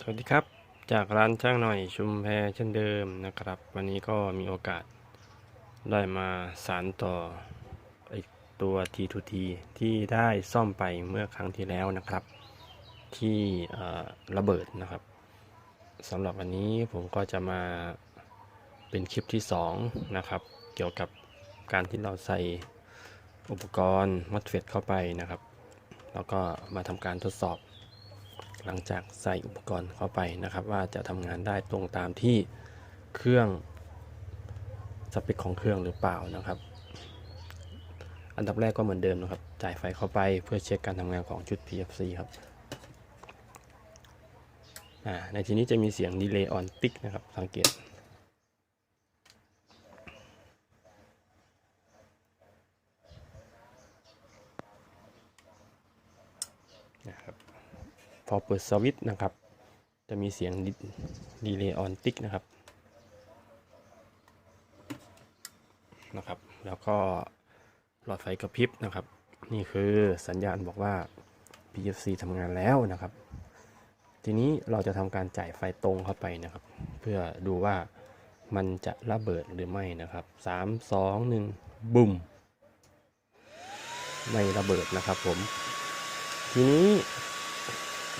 สวัสดีครับ จากร้านช่างหน่อยชุมแพเช่นเดิมนะครับ วันนี้ก็มีโอกาสได้มาสารต่อไอตัว T2T ที่ได้ซ่อมไปเมื่อครั้งที่แล้วนะครับ ที่ระเบิดนะครับสำหรับวันนี้ผมก็จะมาเป็นคลิปที่ 2 นะครับ เกี่ยวกับการที่เราใส่อุปกรณ์มัดเฟดเข้าไปนะครับ แล้วก็มาทำการทดสอบ หลังจากใส่อุปกรณ์เข้าไปนะครับ ว่าจะทำงานได้ตรงตามที่เครื่องสเปคของเครื่องหรือเปล่านะครับ อันดับแรกก็เหมือนเดิมนะครับ จ่ายไฟเข้าไปเพื่อเช็คการทำงานของชุด PFC ครับในที่นี้จะมีเสียงดีเลย์ออนติ๊กนะครับ สังเกตนะครับ พอเปิดสวิตช์นะครับ จะมีเสียงดีเลย์ออนติ๊กนะครับนะครับ แล้วก็หลอดไฟกระพริบนะครับ นี่คือสัญญาณบอกว่า PFC ทำงานแล้วนะครับ ทีนี้เราจะทำการจ่ายไฟตรงเข้าไปนะครับ เพื่อดูว่ามันจะระเบิดหรือไม่นะครับ 3 2 1 บุ้มไม่ระเบิดนะครับผม ทีนี้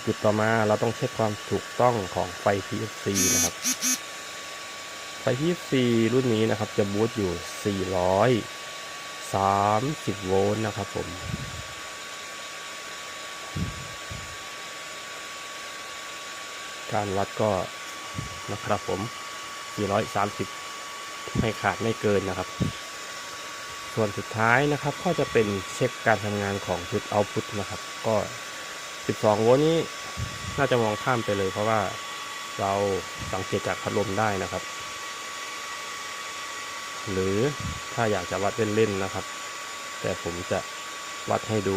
จุดต่อมาเราต้องเช็คความถูกต้องของไฟ PFC นะครับ ไฟ PFC รุ่นนี้นะครับจะบูตอยู่ 430 โวลต์นะครับผมการวัดก็นะครับผม 430 ไม่ขาดไม่เกินนะครับ ส่วนสุดท้ายนะครับ ก็จะเป็นเช็คการทำงานของชุดเอาพุตนะครับ ก็ 12 โวลต์นี้น่าจะมองข้ามไปเลย เพราะว่าเราสังเกตจากพัดลมได้นะครับ หรือถ้าอยากจะวัดเล่นๆนะครับ แต่ผมจะวัดให้ดู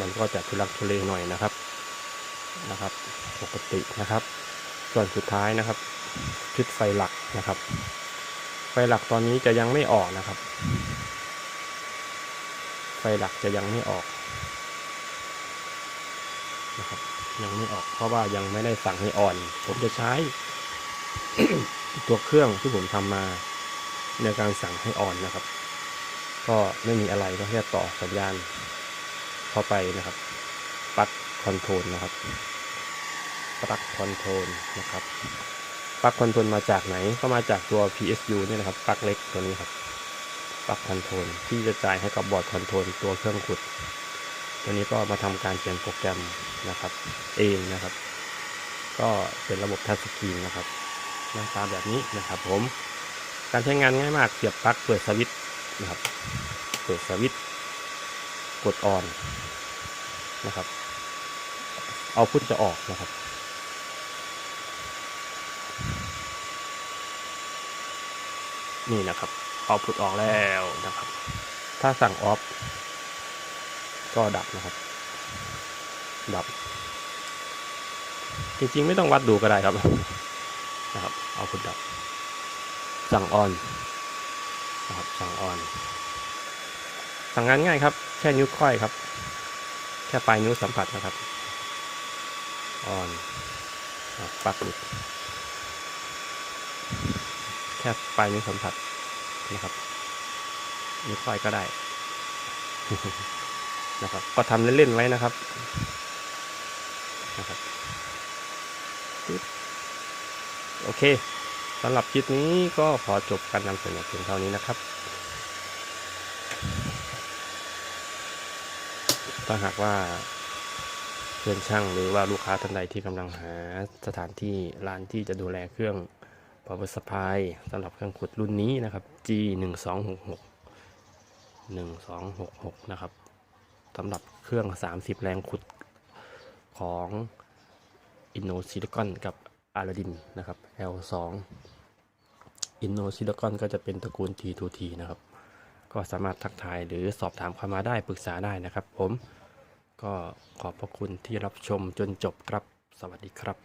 มันก็จะทุลักทุเลหน่อยนะครับนะครับ ปกตินะครับ ส่วนสุดท้ายนะครับ ชุดไฟหลักนะครับ ไฟหลักตอนนี้จะยังไม่ออกนะครับ ไฟหลักจะยังไม่ออก นะครับ ยังไม่ออก เพราะว่ายังไม่ได้สั่งให้อ่อน ผมจะใช้ ตัวเครื่องที่ผมทำมาในการสั่งให้อ่อนนะครับ ก็ไม่มีอะไรก็แค่ต่อสัญญาณเข้าไปนะครับปลั๊กคอนโทรลนะครับปลั๊กคอนโทรลนะครับปลั๊กคอนโทรลมาจากไหนก็มาจากตัว PSU เนี่ยนะครับปลั๊กเล็กตัวนี้ครับปลั๊กคอนโทรลที่จะจ่ายให้กับบอร์ดคอนโทรลตัวเครื่องขุด ตัวนี้ก็มาทำการเขียนโปรแกรมนะครับ เองนะครับ ก็เป็นระบบทัชสกรีนนะครับหน้าตาแบบนี้นะครับ ผมการใช้งานง่ายมากเสียบปลั๊กเปิดสวิตช์นะครับ เปิดสวิตช์กดออนนะครับ เอาพุทจะออกนะครับ นี่นะครับ เอาพุทออกแล้วนะครับ ถ้าสั่งออฟ ก็ดับนะครับ ดับ จริงๆไม่ต้องวัดดูก็ได้ครับนะครับ เอาพุทดับ สั่งออนนะครับสั่งออน สั่งงานง่ายครับ แค่นิ้วก้อยครับ แค่ปลายนิ้วสัมผัสนะครับ ออนปักหลุดแค่ปลายนิ้วสัมผัสนะครับนิ้วก้อยก็ได้ นะครับ ก็ทำเล่นๆไว้นะครับนะครับโอเคสำหรับคลิปนี้ก็ขอจบการนำเสนอเพียงเท่านี้นะครับ ถ้าหากว่าเพื่อนช่างหรือว่าลูกค้าท่านใดที่กำลังหาสถานที่ร้านที่จะดูแลเครื่อง power supply สำหรับเครื่องขุดรุ่นนี้นะครับ G 1 2 6 6 1266นะครับ สำหรับเครื่อง 30 แรงขุดของ Inno Silicon กับ Aladdin นะครับ L2 Inno Silicon ก็จะเป็นตระกูล T2T นะครับ ก็สามารถทักทายหรือสอบถามเข้ามาได้ปรึกษาได้นะครับผมก็ขอบพระคุณที่รับชมจนจบครับ สวัสดีครับ